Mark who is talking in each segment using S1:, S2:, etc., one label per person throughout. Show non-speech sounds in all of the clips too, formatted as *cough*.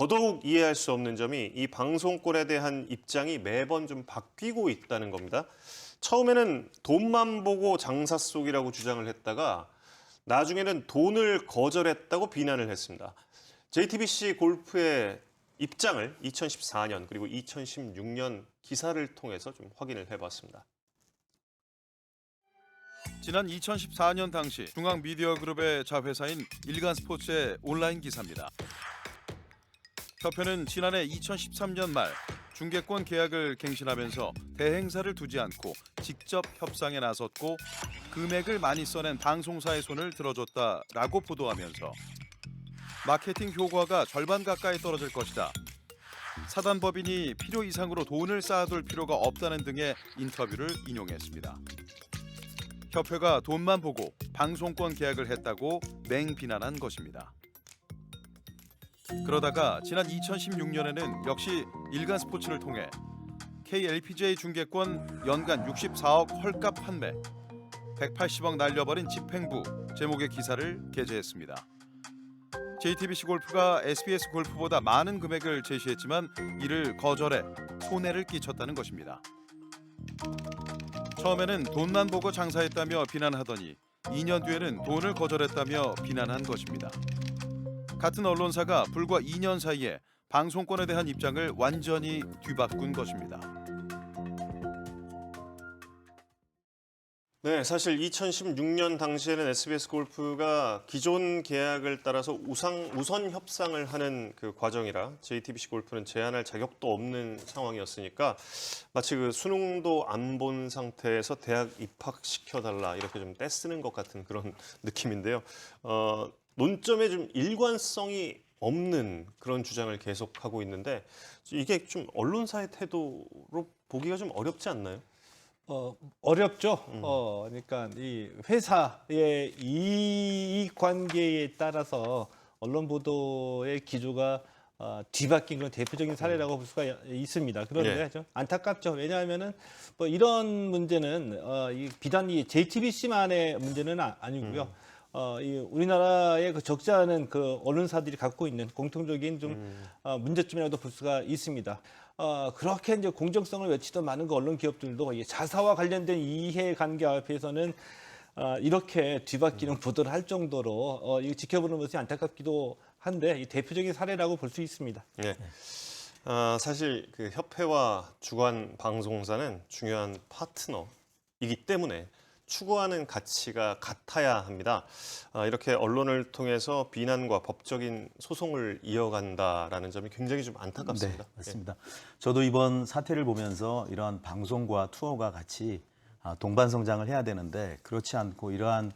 S1: 더더욱 이해할 수 없는 점이 이 방송권에 대한 입장이 매번 좀 바뀌고 있다는 겁니다. 처음에는 돈만 보고 장사 속이라고 주장을 했다가 나중에는 돈을 거절했다고 비난을 했습니다. JTBC 골프의 입장을 2014년 그리고 2016년 기사를 통해서 좀 확인을 해봤습니다.
S2: 지난 2014년 당시 중앙미디어그룹의 자회사인 일간스포츠의 온라인 기사입니다. 협회는 지난해 2013년 말 중계권 계약을 갱신하면서 대행사를 두지 않고 직접 협상에 나섰고 금액을 많이 써낸 방송사의 손을 들어줬다라고 보도하면서 마케팅 효과가 절반 가까이 떨어질 것이다. 사단법인이 필요 이상으로 돈을 쌓아둘 필요가 없다는 등의 인터뷰를 인용했습니다. 협회가 돈만 보고 방송권 계약을 했다고 맹비난한 것입니다. 그러다가 지난 2016년에는 역시 일간 스포츠를 통해 KLPGA 중계권 연간 64억 헐값 판매, 180억 날려버린 집행부 제목의 기사를 게재했습니다. JTBC 골프가 SBS 골프보다 많은 금액을 제시했지만 이를 거절해 손해를 끼쳤다는 것입니다. 처음에는 돈만 보고 장사했다며 비난하더니 2년 뒤에는 돈을 거절했다며 비난한 것입니다. 같은 언론사가 불과 2년 사이에 방송권에 대한 입장을 완전히 뒤바꾼 것입니다.
S1: 네, 사실 2016년 당시에는 SBS 골프가 기존 계약을 따라서 우상, 우선 협상을 하는 그 과정이라 JTBC 골프는 제한할 자격도 없는 상황이었으니까 마치 그 수능도 안 본 상태에서 대학 입학시켜달라 이렇게 좀 떼쓰는 것 같은 그런 *laughs* 느낌인데요. 어, 논점에 좀 일관성이 없는 그런 주장을 계속하고 있는데 이게 좀 언론사의 태도로 보기가 좀 어렵지 않나요?
S3: 어, 어렵죠. 어, 그러니까 이 회사의 이익 관계에 따라서 언론 보도의 기조가 어, 뒤바뀐 그런 대표적인 사례라고 볼 수가 있습니다. 그런데
S1: 예.
S3: 좀 안타깝죠. 왜냐하면은 뭐 이런 문제는 어, 이 비단 이 JTBC만의 문제는 아, 아니고요. 어, 이 우리나라의 그 적지 않은 그 언론사들이 갖고 있는 공통적인 좀 어, 문제점이라도 볼 수가 있습니다. 어, 그렇게 이제 공정성을 외치던 많은 그 언론 기업들도 이 자사와 관련된 이해 관계 앞에서는 어, 이렇게 뒤바뀌는 보도를 할 정도로 어, 이거 지켜보는 것이 안타깝기도 한데 이 대표적인 사례라고 볼 수 있습니다.
S1: 네. 아, 사실 그 협회와 주관 방송사는 중요한 파트너이기 때문에 추구하는 가치가 같아야 합니다. 아, 이렇게 언론을 통해서 비난과 법적인 소송을 이어간다라는 점이 굉장히 좀 안타깝습니다.
S4: 네, 맞습니다. 저도 이번 사태를 보면서 이러한 방송과 투어가 같이 아, 동반 성장을 해야 되는데 그렇지 않고 이러한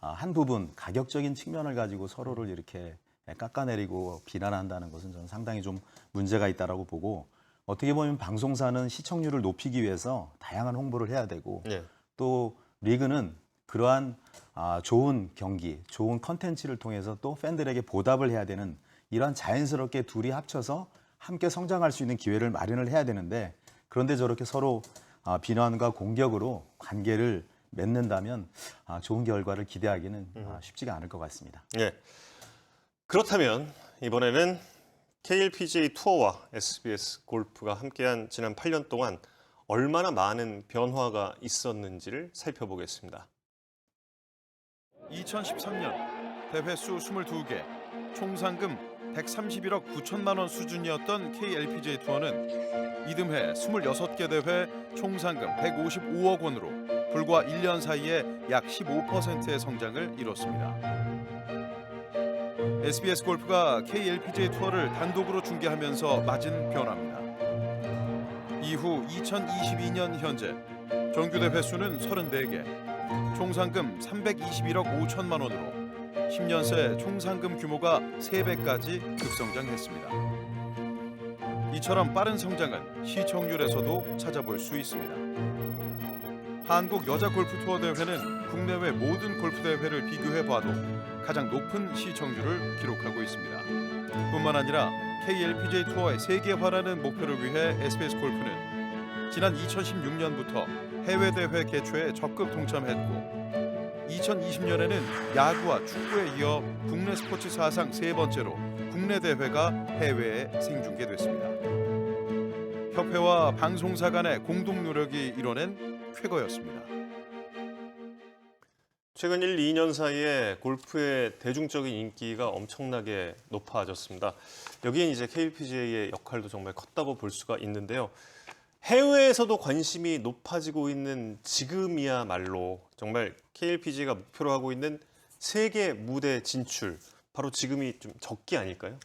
S4: 아, 한 부분 가격적인 측면을 가지고 서로를 이렇게 깎아내리고 비난한다는 것은 저는 상당히 좀 문제가 있다라고 보고 어떻게 보면 방송사는 시청률을 높이기 위해서 다양한 홍보를 해야 되고
S1: 예.
S4: 또 리그는 그러한 아, 좋은 경기, 좋은 컨텐츠를 통해서 또 팬들에게 보답을 해야 되는 이러한 자연스럽게 둘이 합쳐서 함께 성장할 수 있는 기회를 마련을 해야 되는데 그런데 저렇게 서로 아, 비난과 공격으로 관계를 맺는다면 아, 좋은 결과를 기대하기는 아, 쉽지가 않을 것 같습니다.
S1: 예. 그렇다면 이번에는 KLPGA 투어와 SBS 골프가 함께한 지난 8년 동안 얼마나 많은 변화가 있었는지를 살펴보겠습니다.
S2: 2013년 대회 수 22개, 총 상금 131억 9천만 원 수준이었던 KLPGA 투어는 이듬해 26개 대회 총 상금 155억 원으로 불과 1년 사이에 약 15%의 성장을 이뤘습니다. SBS 골프가 KLPGA 투어를 단독으로 중계하면서 맞은 변화입니다. 이후 2022년 현재 정규 대회 수는 34개, 총 상금 321억 5천만 원으로 10년 새 총 상금 규모가 3배까지 급성장했습니다. 이처럼 빠른 성장은 시청률에서도 찾아볼 수 있습니다. 한국 여자 골프 투어 대회는 국내외 모든 골프 대회를 비교해 봐도 가장 높은 시청률을 기록하고 있습니다. 뿐만 아니라 KLPGA 투어의 세계화라는 목표를 위해 SBS 골프는 지난 2016년부터 해외 대회 개최에 적극 동참했고 2020년에는 야구와 축구에 이어 국내 스포츠 사상 세 번째로 국내 대회가 해외에 생중계됐습니다. 협회와 방송사 간의 공동 노력이 이뤄낸 쾌거였습니다.
S1: 최근 1, 2년 사이에 골프의 대중적인 인기가 엄청나게 높아졌습니다. 여기엔 이제 KLPGA의 역할도 정말 컸다고 볼 수가 있는데요. 해외에서도 관심이 높아지고 있는 지금이야말로 정말 KLPGA가 목표로 하고 있는 세계 무대 진출 바로 지금이 좀 적기 아닐까요?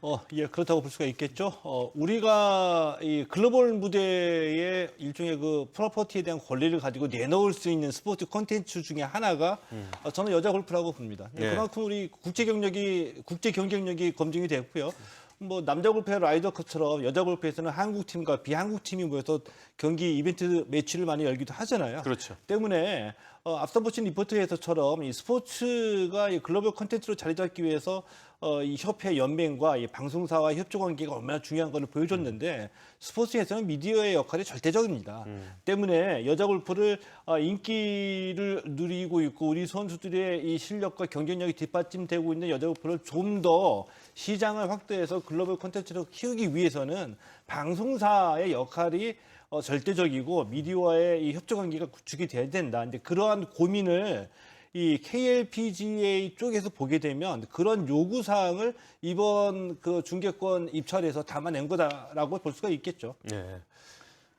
S3: 어, 예, 그렇다고 볼 수가 있겠죠. 어, 우리가 이 글로벌 무대에 일종의 그 프로퍼티에 대한 권리를 가지고 내놓을 수 있는 스포츠 콘텐츠 중에 하나가 어, 저는 여자 골프라고 봅니다.
S1: 네.
S3: 그만큼 우리 국제 경력이 국제 경쟁력이 검증이 됐고요. 뭐 남자 골프의 라이더컵처럼 여자 골프에서는 한국 팀과 비한국 팀이 모여서 경기 이벤트 매치를 많이 열기도 하잖아요.
S1: 그렇죠.
S3: 때문에 어, 앞서 보신 리포트에서처럼 이 스포츠가 이 글로벌 콘텐츠로 자리 잡기 위해서 어, 이 협회 연맹과 이 방송사와 협조 관계가 얼마나 중요한 것을 보여줬는데 스포츠에서는 미디어의 역할이 절대적입니다. 때문에 여자 골프를 어, 인기를 누리고 있고 우리 선수들의 이 실력과 경쟁력이 뒷받침되고 있는 여자 골프를 좀더 시장을 확대해서 글로벌 콘텐츠로 키우기 위해서는 방송사의 역할이 어, 절대적이고 미디어와의 이 협조 관계가 구축이 돼야 된다. 이제 그러한 고민을 이 KLPGA 쪽에서 보게 되면 그런 요구 사항을 이번 그 중계권 입찰에서 담아낸 거다라고 볼 수가 있겠죠.
S1: 네.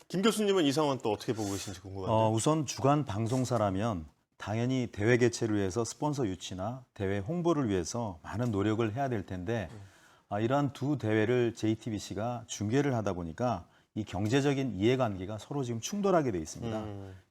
S1: 김 교수님은 이 상황 또 어떻게 보고 계신지 궁금한데요.
S4: 어, 우선 주간 방송사라면 당연히 대회 개최를 위해서 스폰서 유치나 대회 홍보를 위해서 많은 노력을 해야 될 텐데 아, 이러한 두 대회를 JTBC가 중계를 하다 보니까 이 경제적인 이해관계가 서로 지금 충돌하게 돼 있습니다.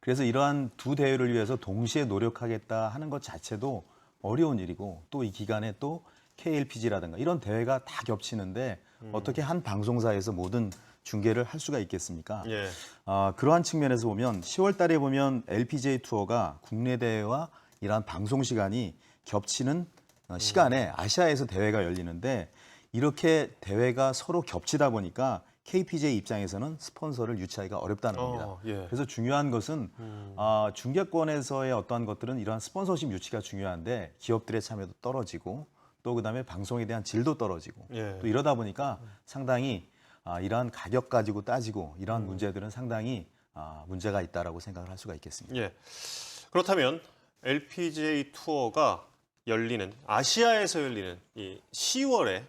S4: 그래서 이러한 두 대회를 위해서 동시에 노력하겠다 하는 것 자체도 어려운 일이고 또 이 기간에 또 KLPG라든가 이런 대회가 다 겹치는데 어떻게 한 방송사에서 모든 중계를 할 수가 있겠습니까?
S1: 예.
S4: 아, 그러한 측면에서 보면 10월 달에 보면 LPGA 투어가 국내 대회와 이러한 방송 시간이 겹치는 어, 시간에 아시아에서 대회가 열리는데 이렇게 대회가 서로 겹치다 보니까 KPGA 입장에서는 스폰서를 유치하기가 어렵다는 겁니다.
S1: 어, 예.
S4: 그래서 중요한 것은 아, 중계권에서의 어떠한 것들은 이러한 스폰서십 유치가 중요한데 기업들의 참여도 떨어지고 또 그다음에 방송에 대한 질도 떨어지고
S1: 예.
S4: 또 이러다 보니까 상당히 아, 이러한 가격 가지고 따지고 이러한 문제들은 상당히 아, 문제가 있다라고 생각을 할 수가 있겠습니다.
S1: 예. 그렇다면 LPGA 투어가 열리는 아시아에서 열리는 이 10월에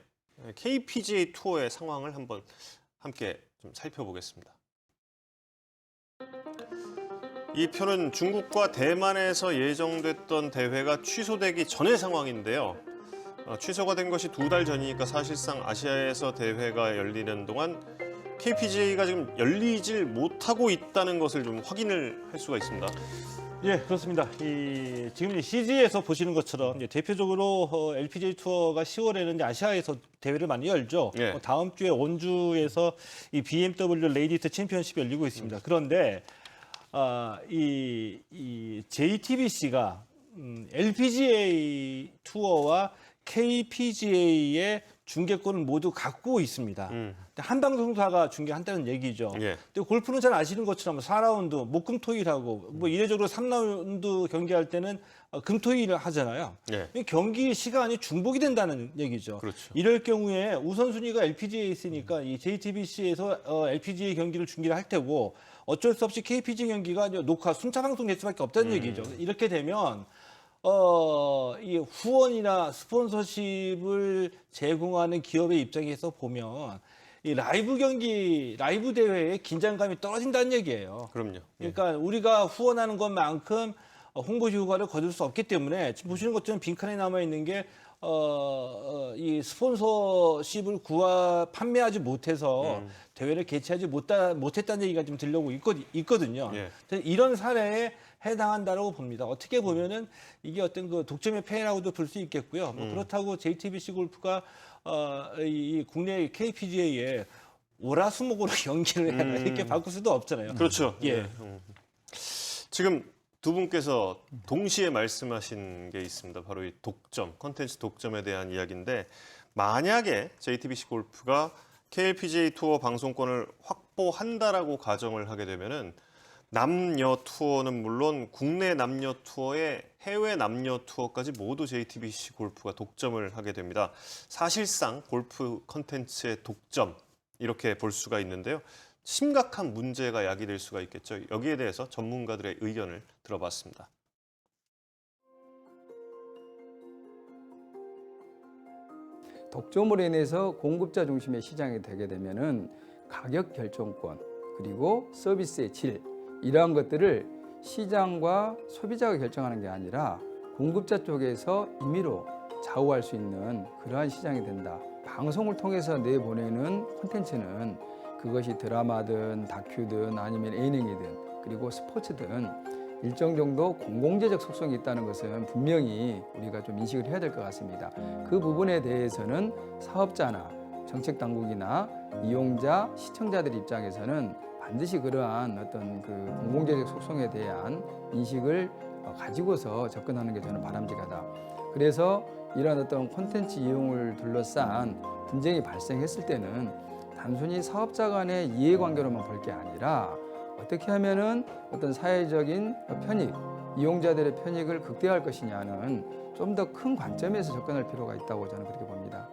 S1: KPGA 투어의 상황을 한번 함께 좀 살펴보겠습니다. 이 표는 중국과 대만에서 예정됐던 대회가 취소되기 전의 상황인데요. 어, 취소가 된 것이 두 달 전이니까 사실상 아시아에서 대회가 열리는 동안 KPGA가 지금 열리질 못하고 있다는 것을 좀 확인을 할 수가 있습니다.
S3: 예, 그렇습니다. 이 지금 이제 CG에서 보시는 것처럼 이제 대표적으로 어, LPGA 투어가 10월에는 이제 아시아에서 대회를 많이 열죠.
S1: 예.
S3: 어, 다음 주에 원주에서 이 BMW 레이디스 챔피언십이 열리고 있습니다. 그런데 아, 이, 이 JTBC가 음, LPGA 투어와 KPGA의 중계권을 모두 갖고 있습니다.
S1: 음.
S3: 근데 한 방송사가 중계한다는 얘기죠.
S1: 예.
S3: 근데 골프는 잘 아시는 것처럼 4라운드, 목금토일하고 뭐 이례적으로 3라운드 경기할 때는 어, 금토일을 하잖아요.
S1: 예.
S3: 이 경기 시간이 중복이 된다는 얘기죠.
S1: 그렇죠.
S3: 이럴 경우에 우선순위가 LPGA에 있으니까 이 JTBC에서 어, LPGA 경기를 중계를 할 테고 어쩔 수 없이 KPG 경기가 녹화 순차 방송될 수밖에 없다는 얘기죠. 이렇게 되면 어, 이 후원이나 스폰서십을 제공하는 기업의 입장에서 보면 이 라이브 경기, 라이브 대회의 긴장감이 떨어진다는 얘기예요.
S1: 그럼요.
S3: 그러니까 우리가 후원하는 것만큼 어, 홍보 효과를 거둘 수 없기 때문에 지금 보시는 것처럼 빈칸에 남아 있는 게 어, 어, 이 스폰서십을 구하 판매하지 못해서 대회를 개최하지 못다, 못했다는 얘기가 좀 들려고 있거, 있거든요.
S1: 예.
S3: 이런 사례에 해당한다라고 봅니다. 어떻게 보면은 이게 어떤 그 독점의 폐해라고도 볼 수 있겠고요. 뭐 그렇다고 JTBC 골프가 어, 이, 이 국내 KPGA에 월화수목으로 *laughs* 경기를 해라 이렇게 바꿀 수도 없잖아요.
S1: 그렇죠.
S3: 예.
S1: 음. 지금 두 분께서 동시에 말씀하신 게 있습니다. 바로 이 독점, 컨텐츠 독점에 대한 이야기인데 만약에 JTBC 골프가 KLPGA 투어 방송권을 확보한다라고 가정을 하게 되면은 남녀 투어는 물론 국내 남녀 투어에 해외 남녀 투어까지 모두 JTBC 골프가 독점을 하게 됩니다. 사실상 골프 컨텐츠의 독점 이렇게 볼 수가 있는데요. 심각한 문제가 야기될 수가 있겠죠. 여기에 대해서 전문가들의 의견을 들어봤습니다.
S5: 독점으로 인해서 공급자 중심의 시장이 되게 되면은 가격 결정권 그리고 서비스의 질 이러한 것들을 시장과 소비자가 결정하는 게 아니라 공급자 쪽에서 임의로 좌우할 수 있는 그러한 시장이 된다. 방송을 통해서 내보내는 콘텐츠는 그것이 드라마든 다큐든 아니면 예능이든 그리고 스포츠든 일정 정도 공공재적 속성이 있다는 것은 분명히 우리가 좀 인식을 해야 될 것 같습니다. 그 부분에 대해서는 사업자나 정책 당국이나 이용자, 시청자들 입장에서는 반드시 그러한 어떤 그 공공재적 속성에 대한 인식을 어, 가지고서 접근하는 게 저는 바람직하다. 그래서 이러한 어떤 콘텐츠 이용을 둘러싼 분쟁이 발생했을 때는 단순히 사업자 간의 이해관계로만 볼 게 아니라 어떻게 하면은 어떤 사회적인 편익, 이용자들의 편익을 극대화할 것이냐는 좀 더 큰 관점에서 접근할 필요가 있다고 저는 그렇게 봅니다.